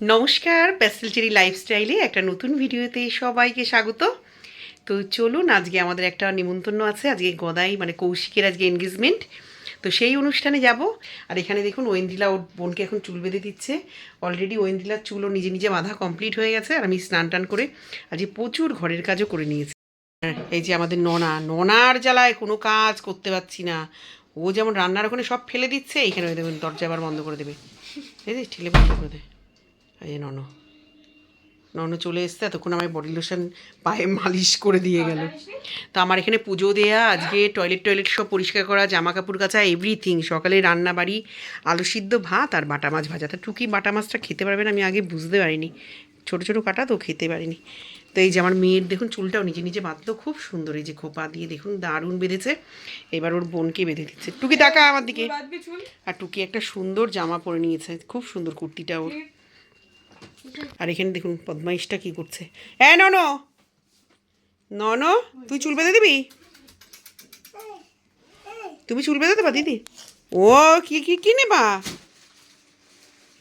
নমস্কার parcel cherry লাইফস্টাইলে একটা নতুন ভিডিওতে সবাইকে স্বাগত। তো চলুন আজকে আমাদের একটা নিমন্ত্রণ আছে আজকে গদাই মানে কৌশিকের আজকে এনগেজমেন্ট তো সেই অনুষ্ঠানে যাব। আর এখানে দেখুন ঐন্দ্রিলা ওর বোনকে এখন চুল বেঁধে দিচ্ছে। অলরেডি ঐন্দ্রিলার চুলও নিজে নিজে বাঁধা কমপ্লিট হয়ে গেছে। আর আমি স্নান টান করে আজকে প্রচুর ঘরের কাজও করে নিয়েছি। হ্যাঁ, এই যে আমাদের ননা ননার জ্বালায় কোনো কাজ করতে পারছি না। ও যেমন রান্নার ওখানে সব ফেলে দিচ্ছে এইখানে ওই দেখুন দরজা আবার বন্ধ করে দেবে। এই যে ঠেলে বন্ধ করে দেয় এই যে নন নন চলে এসছে এতক্ষণ আমার বডি লোশন পায়ে মালিশ করে দিয়ে গেল। তো আমার এখানে পুজো দেয়া আজকে টয়লেট টয়লেট সব পরিষ্কার করা জামা কাপড় কাচা এভরিথিং সকালে রান্না বাড়ি আলু সিদ্ধ ভাত আর বাটা মাছ ভাজা। তা টুকি বাটা মাছটা খেতে পারবেন আমি আগে বুঝতে পারিনি। ছোটো ছোটো কাটা তো খেতে পারিনি। তো এই যে আমার মেয়ের দেখুন চুলটাও নিজে নিজে বাঁধলো খুব সুন্দর এই যে খোপা দিয়ে দেখুন দারুণ বেঁধেছে। এবার ওর বোনকে বেঁধে দিচ্ছে। টুকি টাকা আমার দিকে। আর টুকি একটা সুন্দর জামা পরে নিয়েছে খুব সুন্দর কুর্তিটা ওর। আর এখানে দেখুন পদ্মাইশটা কি করছে। হ্যাঁ নন! নন, তুই চুল বেঁধে দিবি? তুমি চুল বেঁধে দেবা, দিদি? ও, কি কি কি নেবা?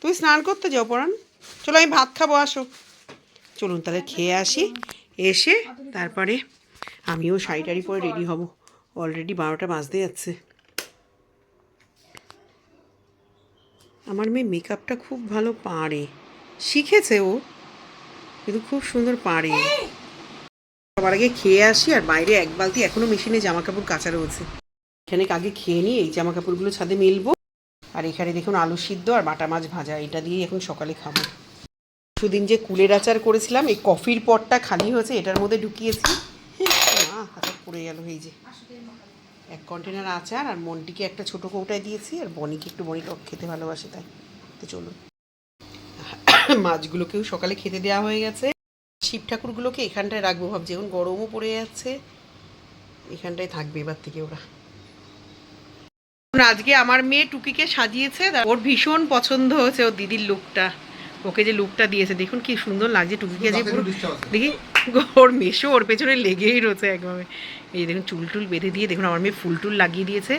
তুমি স্নান করতে যাও পড়ান চলো, আমি ভাত খাব, আসো। চলুন তাহলে খেয়ে আসি। এসে তারপরে আমিও শাড়ি টাড়ি পরে রেডি হব। অলরেডি বারোটা বাজতে যাচ্ছে। আমার মেয়ে মেকআপটা খুব ভালো পারে। শিখেছে ও। কিন্তু খুব সুন্দর পারে সবার আগে খেয়ে আসি আর বাইরে এক বালতি এখনও মেশিনে জামা কাপড় কাচা রয়েছে। এখানে আগে খেয়ে নিয়ে এই জামা কাপড়গুলো ছাদে মেলবো। আর এখানে দেখুন আলু সিদ্ধ আর বাটা মাছ ভাজা, এটা দিয়েই এখন সকালে খাব। কিছুদিন যে কুলের আচার করেছিলাম, এই কফির পটটা খালি হয়েছে, এটার মধ্যে ঢুকিয়েছি। মা, হাতে পড়ে গেল এই যে। এক কন্টেনার আচার আর মনটিকে একটা ছোটো কৌটায় দিয়েছি, আর বনিকে একটু বনি টক খেতে ভালোবাসে, তাই। তো চলুন। মাছগুলোকেও সকালে খেতে দেওয়া হয়ে গেছে। শিব ঠাকুরগুলোকে এখানটায় রাখব ভাবছি। এখন গরমও পড়ে যাচ্ছে। এখানটায় থাকবে এবার থেকে ওরা। আজকে আমার মেয়ে টুকিকে সাজিয়েছে। ওর ভীষণ পছন্দ হয়েছে ওর দিদির লুকটা। ওকে যে লুকটা দিয়েছে দেখুন কি সুন্দর লাগছে টুকিকে যে দেখি ওর মেশো ওর পেছনে লেগেই রয়েছে একভাবে। এই দেখুন চুল টুল বেঁধে দিয়ে দেখুন আমার মেয়ে ফুল টুল লাগিয়ে দিয়েছে।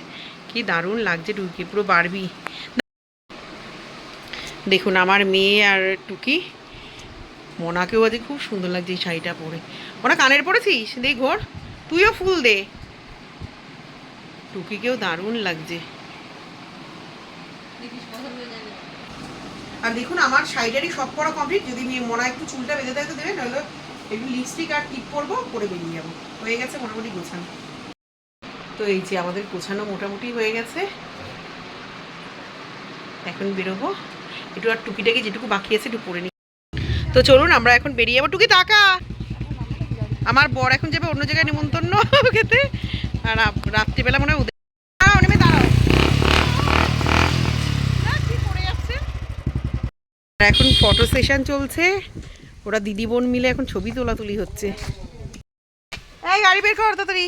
কি দারুণ লাগছে টুকি পুরো বারবি। দেখুন, আমার মেয়ে আর টুকি। মোনাকেও আজকে খুব সুন্দর লাগছে এই শাড়িটা পরে। মোনা, কানের পরেছিস? দেখ ঘোর। তুইও ফুল দে। টুকিকেও দারুণ লাগছে। আর দেখুন, আমার শাড়িটারই সব পরা কমপ্লিট যদি মোনা একটু চুলটা বেঁধে দেয় তো দেবে, নাহলে একটু লিপস্টিক আর টিপ করব পরে বেরিয়ে যাব। হয়ে গেছে মোটামুটি গোছানো। তো এই যে আমাদের গোছানো মোটামুটি হয়ে গেছে। এখন বেরোবো। একটু আর টুকিটাকে যেটুকু বাকি আছে একটু পরে নিই। তো চলুন আমরা এখন বেরিয়ে যাব। টুকি তাকা! আমার বর এখন যাবে অন্য জায়গায় নিমন্ত্রণ খেতে। আর রাত্রিবেলা মনে হয় না, এখন ফটো সেশন চলছে। ওরা দিদি বোন মিলে এখন ছবি তোলাতুলি হচ্ছে। এই গাড়ি বের কর তাড়াতাড়ি।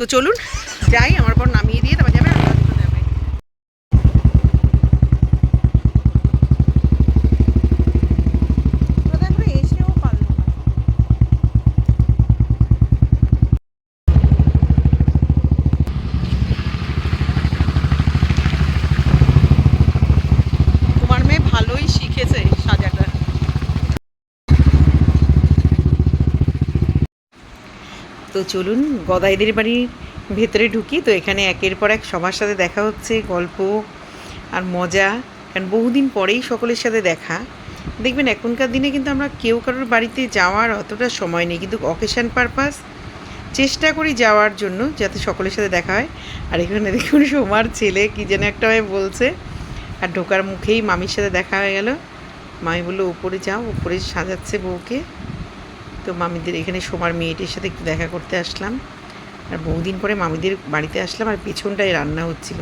তো চলুন যাই আমার পর নামিয়ে দিয়ে তারপর যাবে আর ওরা দুটো যাবে ওরা একবারে এসেও পারল না তোমার মেয়ে ভালোই শিখেছে সাজাটা তো চলুন, গদাইদের বাড়ির ভেতরে ঢুকি। তো এখানে একের পর এক সবার সাথে দেখা হচ্ছে, গল্প আর মজা। কারণ বহুদিন পরেই সকলের সাথে দেখা। দেখবেন, এখনকার দিনে কিন্তু আমরা কেউ কারোর বাড়িতে যাওয়ার অতটা সময় নেই। কিন্তু অকেশান পারপাস চেষ্টা করি যাওয়ার জন্য যাতে সকলের সাথে দেখা হয়। আর এখানে দেখুন, সোমার ছেলে কি যেন একটা ভাবে বলছে। আর ঢোকার মুখেই মামির সাথে দেখা হয়ে গেল। মামি বলল উপরে যাও উপরে সাজাচ্ছে বউকে। তো মামিদের এখানে সোমার মেয়েটির সাথে একটু দেখা করতে আসলাম। আর বহুদিন পরে মামিদের বাড়িতে আসলাম আর পেছনটায় রান্না হচ্ছিল।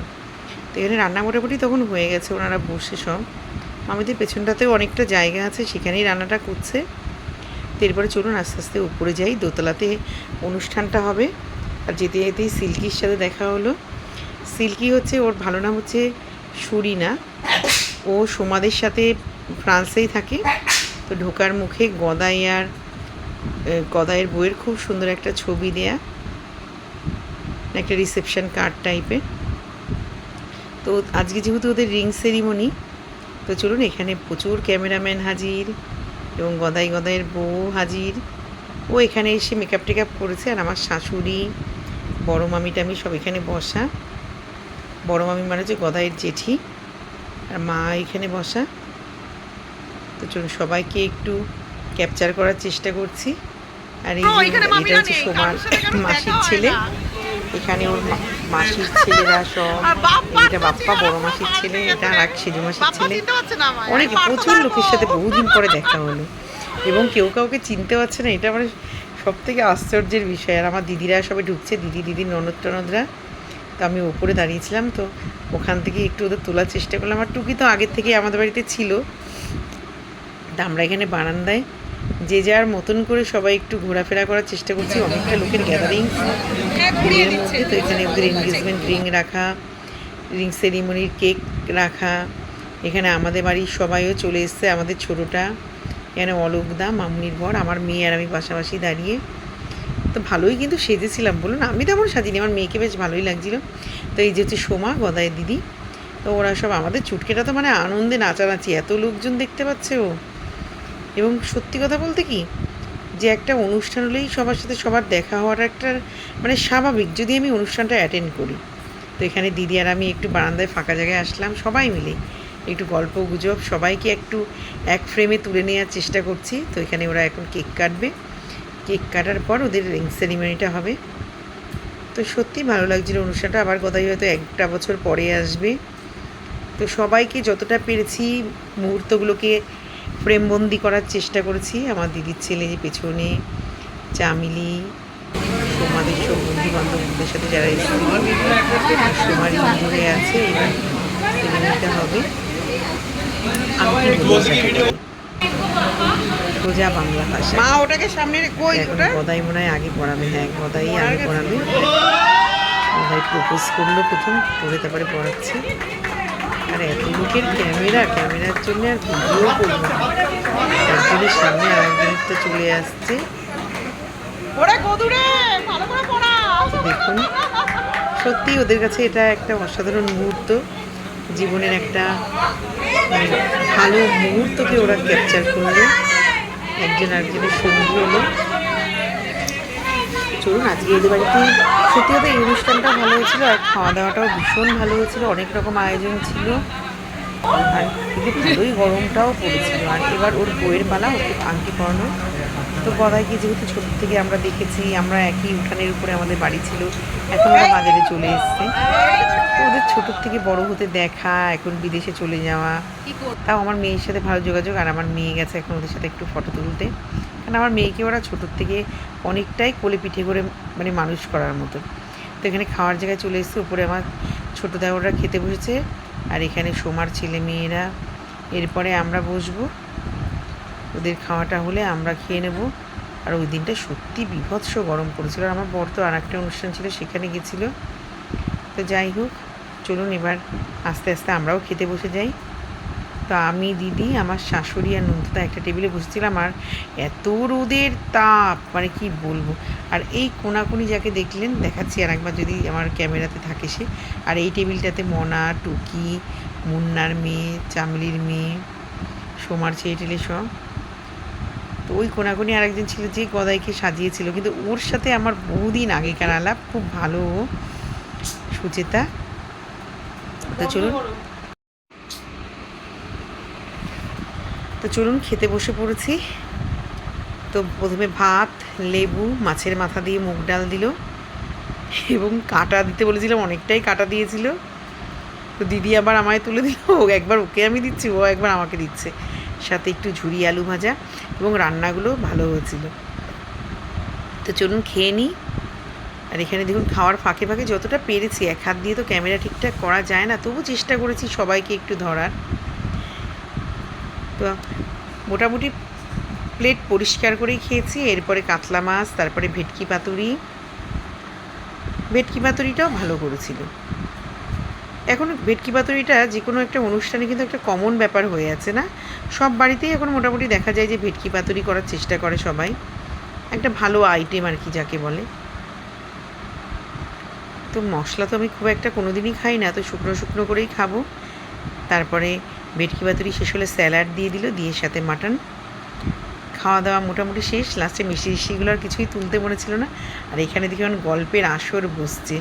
তো এখানে রান্না মোটামুটি তখন হয়ে গেছে, ওনারা বসে সব। মামিদের পেছনটাতেও অনেকটা জায়গা আছে, সেখানেই রান্নাটা করছে। তো এরপরে চলুন আস্তে আস্তে উপরে যাই, দোতলাতে অনুষ্ঠানটা হবে। আর যেতে যেতেই সিল্কির সাথে দেখা হলো। সিল্কি হচ্ছে, ওর ভালো নাম হচ্ছে সুরিনা। ও সোমাদের সাথে ফ্রান্সেই থাকে। তো ঢোকার মুখে গদাই আর গদাইয়ের বইয়ের খুব সুন্দর একটা ছবি দেয়া। একটা রিসেপশন কার্ড টাইপের তো আজকে যেহেতু ওদের রিং সেরিমনি তো চলুন এখানে প্রচুর ক্যামেরাম্যান হাজির এবং গদাই গদাইয়ের বউ হাজির। ও এখানে এসে মেকআপ টেকআপ করেছে আর আমার শাশুড়ি, বড় মামি টামি সব এখানে বসা। বড় মামি মানে হচ্ছে গদাইয়ের জেঠি আর মা এখানে বসা। তো চলুন সবাইকে একটু ক্যাপচার করার চেষ্টা করছি। আর এই ও, যে এটা হচ্ছে সোমার মাসির ছেলে। এখানে ওর মাসির ছেলেরা সব এটা বাপ্পা বড় মাসির ছেলে এটা। আর এক সেজু মাসির ছেলে। অনেক প্রচুর লোকের সাথে বহুদিন পরে দেখা হলো। এবং কেউ কাউকে চিনতে পারছে না এটা মানে সব থেকে আশ্চর্যের বিষয়। আর আমার দিদিরা সবাই ঢুকছে দিদি দিদি ননদ টনদরা। তো আমি ওপরে দাঁড়িয়েছিলাম তো ওখান থেকে একটু ওদের তোলার চেষ্টা করলাম। আর টুকি তো আগের থেকে আমাদের বাড়িতে ছিল। তা আমরা এখানে বারান্দায় যে যার মতন করে সবাই একটু ঘোরাফেরা করার চেষ্টা করছি অনেকটা লোকের গ্যাদারিং তো এখানে ওদের এনগেজমেন্ট রিং রাখা রিং সেরিমনির কেক রাখা। এখানে আমাদের বাড়ির সবাইও চলে এসছে আমাদের ছোটোটা। এখানে অলোকদা মামনির বর আমার মেয়ে আর আমি পাশাপাশি দাঁড়িয়ে। তো ভালোই কিন্তু সেজেছিলাম বলুন। আমি তো তেমন সাজিনি আমার মেয়েকে বেশ ভালোই লাগছিল। তো এই যে হচ্ছে সোমা গদায়ের দিদি তো ওরা সব আমাদের চুটকেটা তো মানে আনন্দে নাচানাচি এত লোকজন দেখতে পাচ্ছে ও। এবং সত্যি কথা বলতে কি, যে একটা অনুষ্ঠান হলেই সবার সাথে সবার দেখা হওয়ার একটা মানে স্বাভাবিক, যদি আমি অনুষ্ঠানটা অ্যাটেন্ড করি। তো এখানে দিদি আর আমি একটু বারান্দায় ফাঁকা জায়গায় আসলাম, সবাই মিলে। একটু গল্প, গুজব, সবাইকে একটু এক ফ্রেমে তুলে নেওয়ার চেষ্টা করছি। তো এখানে ওরা এখন কেক কাটবে। কেক কাটার পর ওদের রিং সেরিমনিটা হবে। তো সত্যি ভালো লাগছিল অনুষ্ঠানটা। আবার কোথায় হয়তো একটা বছর পরে আসবে। তো সবাইকে যতটা পেরেছি মুহূর্তগুলোকে ফ্রেমবন্দি করার চেষ্টা করেছি। আমার দিদির ছেলে যে পেছনে চামিলি সোমাদের সব বন্ধু বান্ধবদের সাথে যারা এসেছিল সোমারি ধরে আছে এবার সেরেমনিটা হবে? সোজা বাংলা ভাষা। মা ওটাকে সামনে রেখে ওটা? গদাই মনে হয় আগে পড়াবে। হ্যাঁ গদাই আগে পড়াবে। গদাই প্রপোজ করল প্রথম করে তারপরে পড়াচ্ছে। আর এত লোকের ক্যামেরা ক্যামেরার জন্য আর ভিডিও করব একজনের সামনে আর একজনেরটা চলে আসছে। দেখুন সত্যি ওদের কাছে এটা একটা অসাধারণ মুহূর্ত। জীবনের একটা মানে ভালো মুহূর্তকে ওরা ক্যাপচার করল। একজন আরেকজনের সঙ্গী হলো। চলুন, আজকে এদের বাড়িতে সত্যি কথা এই অনুষ্ঠানটা ভালো হয়েছিল আর খাওয়া দাওয়াটাও ভীষণ ভালো হয়েছিল, অনেক রকম আয়োজন ছিল। আর কিন্তু ভালোই গরমটাও পড়েছিল। আর এবার ওর বইয়ের পালা, ওকে আংটি পরানো। তো গদাইকে যেহেতু ছোট থেকে আমরা দেখেছি আমরা একই উঠানের উপরে আমাদের বাড়ি ছিল এখন ওরা বাজারে চলে এসছে। ওদের ছোটোর থেকে বড় হতে দেখা এখন বিদেশে চলে যাওয়া। তাও আমার মেয়ের সাথে ভালো যোগাযোগ আর আমার মেয়ে গেছে এখন ওদের সাথে একটু ফটো তুলতে। কারণ আমার মেয়েকে ওরা ছোটোর থেকে অনেকটাই কোলে পিঠে করে মানে মানুষ করার মতো। তো এখানে খাওয়ার জায়গায় চলে এসছে উপরে আমার ছোটো দেওয়ারা খেতে বসেছে। আর এখানে সোমার ছেলে মেয়েরা। এরপরে আমরা বসবো। ওদের খাওয়াটা হলে আমরা খেয়ে নেব। আর ওই দিনটা সত্যি বিভৎস গরম পড়েছিল। আর আমার বর তো আর একটা অনুষ্ঠান ছিল, সেখানে গেছিল। তো যাই হোক, চলুন এবার আস্তে আস্তে আমরাও খেতে বসে যাই। তো আমি, দিদি, আমার শাশুড়ি আর নন্দুদা একটা টেবিলে বসেছিলাম। আর এত রোদের তাপ মানে কি বলব? আর এই কোনাকুনি যাকে দেখলেন, দেখাচ্ছি আর একবার যদি আমার ক্যামেরাতে থাকে সে। আর এই টেবিলটাতে মনা, টুকি, মুন্নার মেয়ে, চামলির মেয়ে, সোমার ছেলে সব। তো ওই কোনাকুনি আরেকজন ছিল যে গদাইকে সাজিয়েছিল। কিন্তু ওর সাথে আমার বহুদিন আগেকার আলাপ খুব ভালো সুচেতা তো চলুন। তো চলুন খেতে বসে পড়েছি। তো প্রথমে ভাত লেবু মাছের মাথা দিয়ে মুগ ডাল দিল। এবং কাটা দিতে বলেছিলাম অনেকটাই কাটা দিয়েছিল। তো দিদি আবার আমায় তুলে দিল ও একবার ওকে আমি দিচ্ছি ও একবার আমাকে দিচ্ছে। সাথে একটু ঝুরি আলু ভাজা। এবং রান্নাগুলো ভালো হয়েছিল। তো চলুন খেয়ে নিই। আর এখানে দেখুন খাওয়ার ফাঁকে ফাঁকে যতটা পেরেছি, এক হাত দিয়ে তো ক্যামেরা ঠিকঠাক করা যায় না, তবু চেষ্টা করেছি সবাইকে একটু ধরার। তো মোটামুটি প্লেট পরিষ্কার করেই খেয়েছি, এরপরে কাতলা মাছ, তারপরে ভেটকি পাতুরি। ভেটকি পাতুরিটাও ভালো করেছিল। এখন ভেটকি পাতুরিটা যে কোনো একটা অনুষ্ঠানে কিন্তু একটা কমন ব্যাপার হয়ে আছে না? সব বাড়িতেই এখন মোটামুটি দেখা যায় যে ভেটকি পাতুরি করার চেষ্টা করে সবাই। একটা ভালো আইটেম আর কি যাকে বলে। তো মশলা তো আমি খুব একটা কোনো দিনই খাই না, তো শুকনো শুকনো করেই খাব। তারপরে ভেটকি পাতুরি শেষ হলে স্যালাড দিয়ে দিল, দিয়ে সাথে মাটন। খাওয়া দাওয়া মোটামুটি শেষ, লাস্টে মিষ্টি মিষ্টিগুলো আর কিছুই তুলতে মনে ছিল না। আর এখানে দেখুন গল্পের আসর বসছে।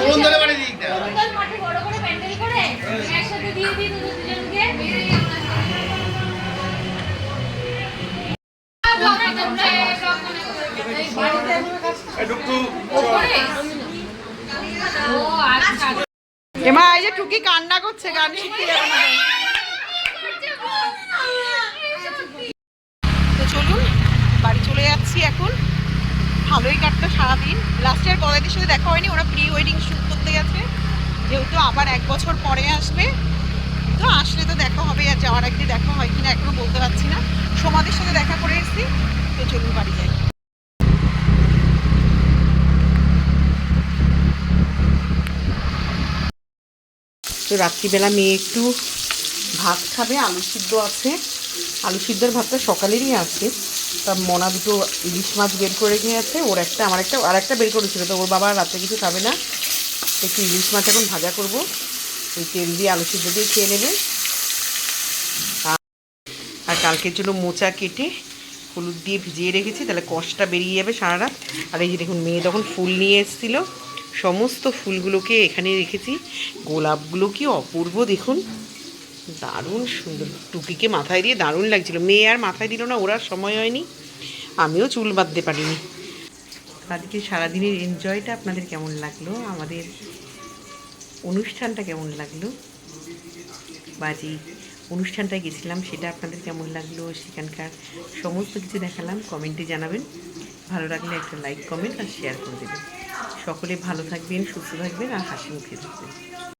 তরুণ বাড়ি। বড় মাঠে বড় করে প্যান্ডেল করে একসাথে দিয়ে দিই দুজনকে যে টুকি কান্না করছে, গান তো চলুন, বাড়ি চলে যাচ্ছি এখন ভালোই কাটলো সারাদিন। লাস্ট ইয়ার কলেজের সাথে দেখা হয়নি, ওরা প্রি ওয়েডিং শ্যুট করতে গেছে। যেহেতু আবার এক বছর পরে আসবে, তো আসলে তো দেখা হবে আর যাওয়ার আগে দেখা হয় কিনা এখনও বলতে পারছি না। সমাদের সাথে দেখা করে এসেছি, তো চলুন বাড়ি যাই। তো রাত্রিবেলা মেয়ে একটু ভাত খাবে, আলু সিদ্ধ আছে। আলু সিদ্ধর ভাতটা সকালেরই আছে। তা মনা দুটো ইলিশ মাছ বের করে আছে ওর একটা, আমার একটা, আর একটা বের করেছিল, তো ওর বাবা রাত্রে কিছু খাবে না। একটু ইলিশ মাছ এখন ভাজা করব। ওই তেল দিয়ে আলু সিদ্ধ দিয়ে খেয়ে নেবে। আর- কালকের জন্য মোচা কেটে হলুদ দিয়ে ভিজিয়ে রেখেছি, তাহলে কষটা বেরিয়ে যাবে সারা রাত আর এই যে দেখুন, মেয়ে তখন ফুল নিয়ে এসেছিল। সমস্ত ফুলগুলোকে এখানে রেখেছি। গোলাপগুলো কি অপূর্ব, দেখুন। দারুণ সুন্দর। টুকিকে মাথায় দিয়ে দারুণ লাগছিল। মেয়ে আর মাথায় দিল না, ওরা সময় হয়নি। আমিও চুল বাঁধতে পারিনি। আজকে সারাদিনের এনজয়টা আপনাদের কেমন লাগল? আমাদের অনুষ্ঠানটা কেমন লাগল? বা যে অনুষ্ঠানটায় গেছিলাম, সেটা আপনাদের কেমন লাগল? সেখানকার সমস্ত কিছু দেখালাম। কমেন্টে জানাবেন। ভালো লাগলে একটা লাইক কমেন্ট আর শেয়ার করে দেবেন। সকলে ভালো থাকবেন, সুস্থ থাকবেন আর হাসি মুখে থাকবেন।